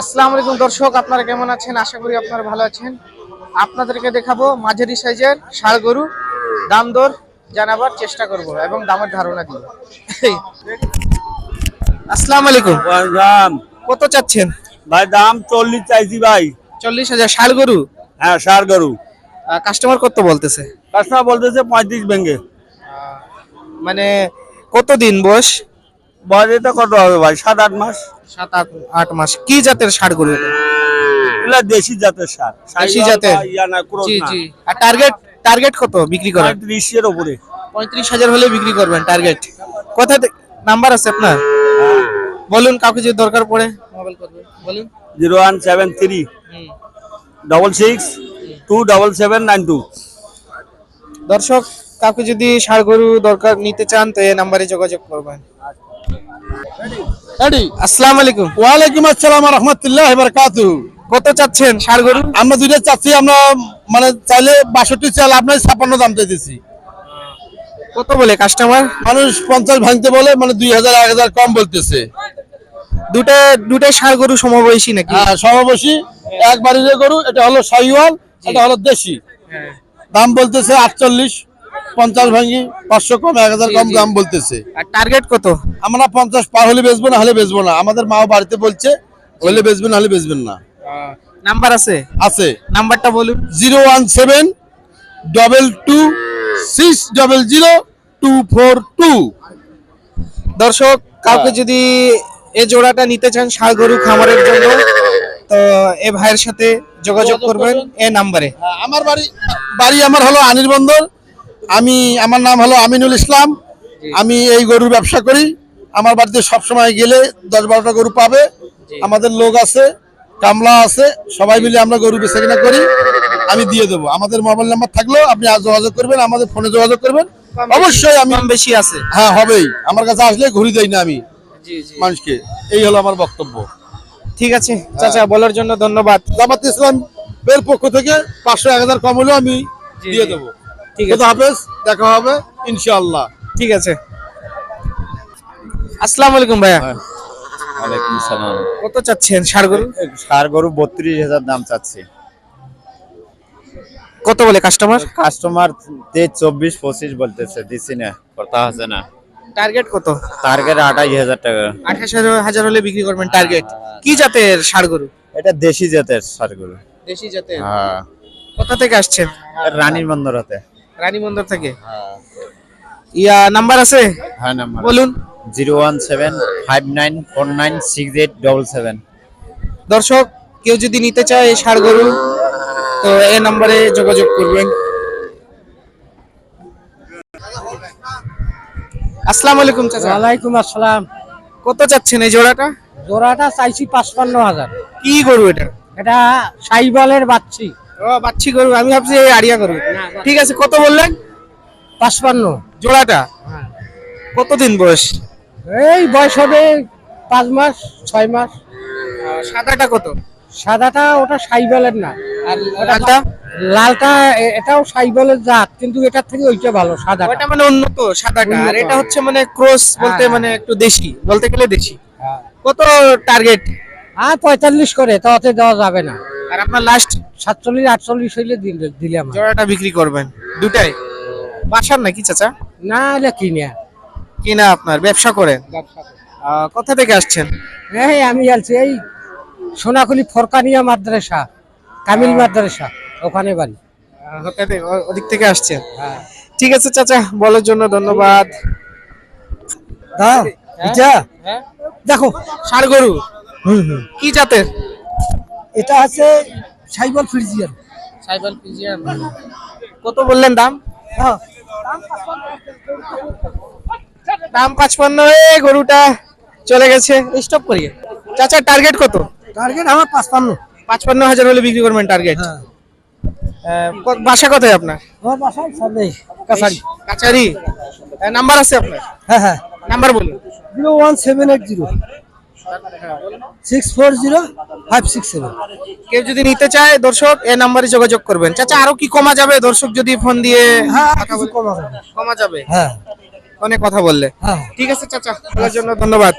আসসালামু আলাইকুম দর্শক আপনারা কেমন আছেন? আশা করি আপনারা ভালো আছেন। আপনাদেরকে দেখাবো মাঝারি সাইজের ষাড় গরু। দাম দর জানাবার চেষ্টা করব এবং দামের ধারণা দিব। আসসালামু আলাইকুম দাম কত চাচ্ছেন? ভাই দাম চল্লিশ চাইছি ভাই। চল্লিশ হাজার ষাড় গরু? হ্যাঁ সার গরু। কাস্টমার কত বলতেছে? কাস্টমার বলতেছে পঁয়ত্রিশ ভেঙ্গে। মানে কতদিন বয়স? বয়সটা কত হবে ভাই? সাত আট মাস? সাত আট আট মাস। কি জাতের গরু এটা? দেশি জাতের সার। দেশি জাতের? না ক্রোস জি জি। আর টার্গেট টার্গেট কত বিক্রি করেন পঁয়ত্রিশের উপরে। পঁয়ত্রিশ হাজার হলে বিক্রি করবেন টার্গেট কোথা নাম্বার আছে আপনার? বলুন কাউকে যদি দরকার পড়ে। মোবাইল করবে। বলুন। Zero one seven three. Double six two double seven nine two. দর্শক কাউকে যদি ষাড় গরু দরকার নিতে চান তো এই নাম্বারে যোগাযোগ করবেন। আসসালামু আলাইকুম। ওয়ালাইকুম আসসালাম রহমতুল্লাহ বারকাতু কত চাচ্ছেন ষাড় গরু? আমরা দুইটা চাচ্ছি আমরা মানে চাইলে বাষট্টি চাল আপনার দাম চাইতেছি কত বলে কাস্টমার মানুষ পঞ্চাশ ভাঙতে বলে মানে দুই হাজার এক হাজার কম বলতেছে। দুটা দুটা ষাড় গরু সমবয়সী নাকি? হ্যাঁ সমাবেশী এক বাড়ির গরু এটা হলো সাইওয়াল এটা হলো দেশি। দাম বলতেছে আটচল্লিশ। পঞ্চাশ ভাঙি পাঁচশো কম এক হাজার কম দাম বলতেছে। আর টার্গেট কত? আমরা পঞ্চাশ পার হলে বেচবো না হলে বেচবো না। আমাদের মা বাড়িতে বলছে হলে বেচবেন হলে বেচবেন না। নাম্বার আছে? আছে। নাম্বারটা বলুন। Zero one seven double two six double zero two four two দর্শক কাউকে হ্যাঁ। যদি এ জোড়াটা নিতে চান ষাড় গরু খামারের জন্য তো এ ভাইয়ের সাথে যোগাযোগ করবেন এই নাম্বারে আমার বাড়ি বাড়ি আমার হলো আনির বন্দর। আমি আমার নাম হলো আমিনুল ইসলাম। আমি এই গরুর ব্যবসা করি। আমার বাড়িতে সব সময় গেলে দশ বারোটা গরু পাবে। আমাদের লোক আছে কামলা আছে সবাই মিলে আমরা গরু বেচা কিনা করি। আমি দিয়ে দেবো। আমাদের মোবাইল নাম্বার থাকলেও আপনি আজ যোগাযোগ করবেন আমাদের ফোনে যোগাযোগ করবেন। অবশ্যই আমি বেশি আছে। হ্যাঁ হবেই। আমার কাছে আসলে ঘুরি দেই না আমি মানুষকে। এই হলো আমার বক্তব্য। ঠিক আছে চাচা বলার জন্য ধন্যবাদ। জামাত ইসলাম এর পক্ষ থেকে পাঁচশো এক হাজার কম হলেও আমি দিয়ে দেবো। ঠিক আছে। হাফেজ দেখা হবে ইনশাআল্লাহ। ঠিক আছে। আসসালামু আলাইকুম ভাইয়া। ওয়ালাইকুম সালাম। কত চাচ্ছেন ষাড় গরু? সার গরু বত্রিশ হাজার দাম চাচ্ছি। কত বলে কাস্টমার কাস্টমার তেইশ চব্বিশ পঁচিশ বলতেছে দিছি না কথা আছে না। টার্গেট কত? টার্গেট আঠাশ হাজার টাকা। আঠাশ হাজার হলে বিক্রি করবেন টার্গেট কি জাতের ষাড় গরু? এটা দেশি জাতের সার গরু। দেশি জাতের? হ্যাঁ। কোথা থেকে আসছেন? রানীর বন্দর হাতে। রানী বন্দর থেকে ইয়া নাম্বার আছে? হ্যাঁ নাম্বার বলুন। Zero one seven five nine four nine six eight double seven. দর্শক কেউ যদি নিতে চায় এই ষাড় গরু তো এই নম্বরে যোগাযোগ করবেন। আসসালামু আলাইকুম চাচা। ওয়ালাইকুম আসসালাম। কত চাচ্ছেন এই জোড়াটা? জোড়াটা চাইছি পাঁচপান্ন হাজার। কি গরু এটা? এটা সাইবালের বাচ্চি। ও বাচ্চি গরু আমি ভাবছি এই আড়িয়া গরু। ঠিক আছে কত বললেন? পাঁচপান্ন। জোড়াটা? কতদিন বয়স? এই বয়স হবে পাঁচ মাস ছয় মাস। সাদাটা কত? সাদাটা ওটা সাইবালের না। আর ওটা লালটা? লালটা এটাও সাইবালের জাত কিন্তু এটার থেকে ওইটা ভালো সাদা ওটা মানে উন্নত সাদাটা। আর এটা হচ্ছে মানে ক্রস বলতে হ্যাঁ, মানে একটু দেশি বলতে গেলে দেশি। হ্যাঁ। কত টার্গেট আর পঁয়তাল্লিশ করে তাতে দেওয়া যাবে না। আর আপনার লাস্ট সাতচল্লিশ আটচল্লিশ হইলে দিলে দিলে জোড়াটা বিক্রি করবেন। দুটাই? বাসার নাকি চাচা? না হলে কিনে। কিনা আপনার ব্যবসা করেন? কোথা থেকে আসছেন? এই আমি আলছি এই সোনাখুলি ফরকানিয়া মাদ্রাসা কামিল মাদ্রাসা ওখানে বাড়ি। ওদিক থেকে আসছেন? হ্যাঁ। ঠিক আছে চাচা বলার জন্য ধন্যবাদ। এটা দেখো। ষাড় গরু? কি জাতের? এটা আছে সাইবল ফ্রিজিয়ান। সাইবাল ফিজিয়ান কত বললেন দাম? হ্যাঁ। দাম পাঁচপান্ন এ গরুটা চলে গেছে। স্টপ করিয়ে। চাচা টার্গেট কত? টার্গেট আমার পাঁচপান্ন। পাঁচপান্ন হাজার হলে বিক্রি করবেন টার্গেট হ্যাঁ। বাসা কোথায় আপনার? আমার বাসায় সামনে কাছারি। কাছারি। নাম্বার আছে আপনার? হ্যাঁ হ্যাঁ। নাম্বার বলুন। Zero one seven eight zero. Six four zero five six seven কেউ যদি নিতে চায় দর্শক এই নাম্বারে যোগাযোগ করবেন। চাচা আরও কি কমা যাবে? দর্শক যদি ফোন দিয়ে হ্যাঁ কিছু কম যাবে। হ্যাঁ। অনেক কথা বললে। হ্যাঁ। ঠিক আছে চাচা বলার জন্য ধন্যবাদ।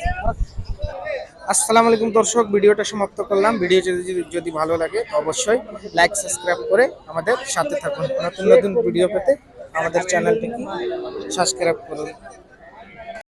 আসসালামু আলাইকুম দর্শক ভিডিওটা সমাপ্ত করলাম। ভিডিও যদি যদি ভালো লাগে তো অবশ্যই লাইক সাবস্ক্রাইব করে আমাদের সাথে থাকুন। নতুন নতুন ভিডিও পেতে আমাদের চ্যানেলটিকে সাবস্ক্রাইব করুন।